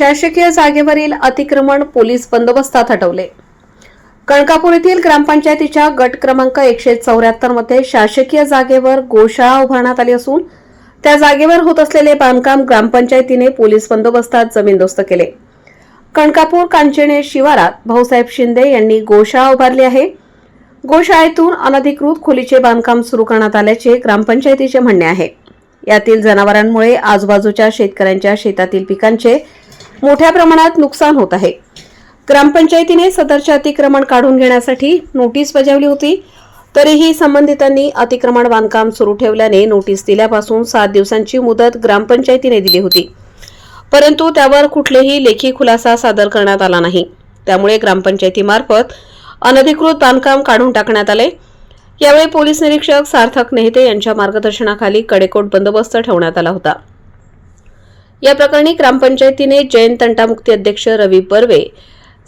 शासकीय जागेवरील अतिक्रमण पोलीस बंदोबस्तात हटवले. कणकापूर येथील ग्रामपंचायतीच्या गट क्रमांक एकशे चौऱ्याहत्तरमध्ये शासकीय जागेवर गोशाळा उभारण्यात आली असून त्या जागेवर होत असलेले बांधकाम ग्रामपंचायतीने पोलीस बंदोबस्तात जमीनदोस्त केले. कणकापूर कांचणे शिवारात भाऊसाहेब शिंदे यांनी गोशाळा उभारली आहे. गोशाळेतून अनधिकृत खोलीचे बांधकाम सुरू करण्यात आल्याचे ग्रामपंचायतीचे म्हणणे आहे. यातील जनावरांमुळे आजूबाजूच्या शेतकऱ्यांच्या शेतातील पिकांचे मोठ्या प्रमाणात नुकसान होत आहे. ग्रामपंचायतीने सदरचे अतिक्रमण काढून घेण्यासाठी नोटीस बजावली होती. तरीही संबंधितांनी अतिक्रमण बांधकाम सुरू ठेवल्याने नोटीस दिल्यापासून सात दिवसांची मुदत ग्रामपंचायतीने दिली होती. परंतु त्यावर कुठलेही लेखी खुलासा सादर करण्यात आला नाही. त्यामुळे ग्रामपंचायतीमार्फत अनधिकृत बांधकाम काढून टाकण्यात आले. यावेळी पोलीस निरीक्षक सार्थक नेहते यांच्या मार्गदर्शनाखाली कडेकोट बंदोबस्त ठेवण्यात आला होता. या प्रकरणी ग्रामपंचायतीने जैन तंटामुक्ती अध्यक्ष रवी बर्वे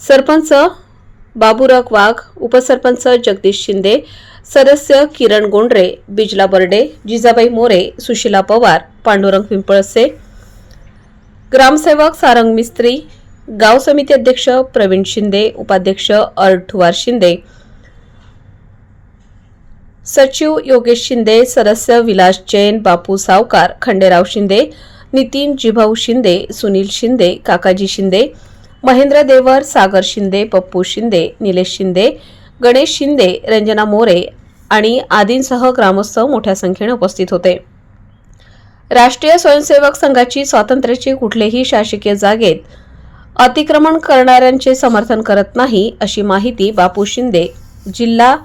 सरपंच बाबुराव वाघ उपसरपंच जगदीश शिंदे सदस्य किरण गोंडरे बिजला बर्डे जिजाबाई मोरे सुशीला पवार पांडुरंग पिंपळसे ग्रामसेवक सारंग मिस्त्री गाव समिती अध्यक्ष प्रवीण शिंदे उपाध्यक्ष अर्ठुवार शिंदे सचिव योगेश शिंदे सदस्य विलास जैन बापू सावकार खंडेराव शिंदे नितीन जिभाऊ शिंदे सुनील शिंदे काकाजी शिंदे महेंद्र देवर सागर शिंदे पप्पू शिंदे निलेश शिंदे गणेश शिंदे रंजना मोरे आणि आदींसह ग्रामस्थ मोठ्या संख्येने उपस्थित होते. राष्ट्रीय स्वयंसेवक संघाची स्वातंत्र्याची कुठलेही शासकीय जागेत अतिक्रमण करणाऱ्यांचे समर्थन करत नाही अशी माहिती बापू शिंदे जिल्हा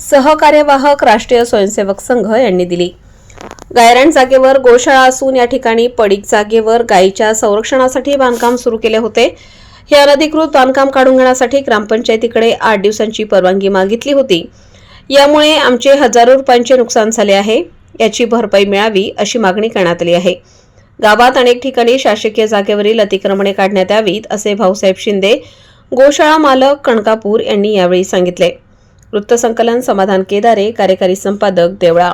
सहकार्यवाहक राष्ट्रीय स्वयंसेवक संघ यांनी दिली. गायरान जागेवर गोशाळा असून या ठिकाणी पडीक जागेवर गायीच्या संरक्षणासाठी बांधकाम सुरू केले होते. हे अनधिकृत बांधकाम काढून घेण्यासाठी ग्रामपंचायतीकडे आठ दिवसांची परवानगी मागितली होती. यामुळे आमचे हजारो रुपयांचे नुकसान झाले आहे. याची भरपाई मिळावी अशी मागणी करण्यात आली आहे. गावात अनेक ठिकाणी शासकीय जागेवरील अतिक्रमणे काढण्यात यावीत असे भाऊसाहेब शिंदे गोशाळा मालक कणकापूर यांनी यावेळी सांगितले. वृत्तसंकलन समाधान केदारे कार्यकारी संपादक देवळा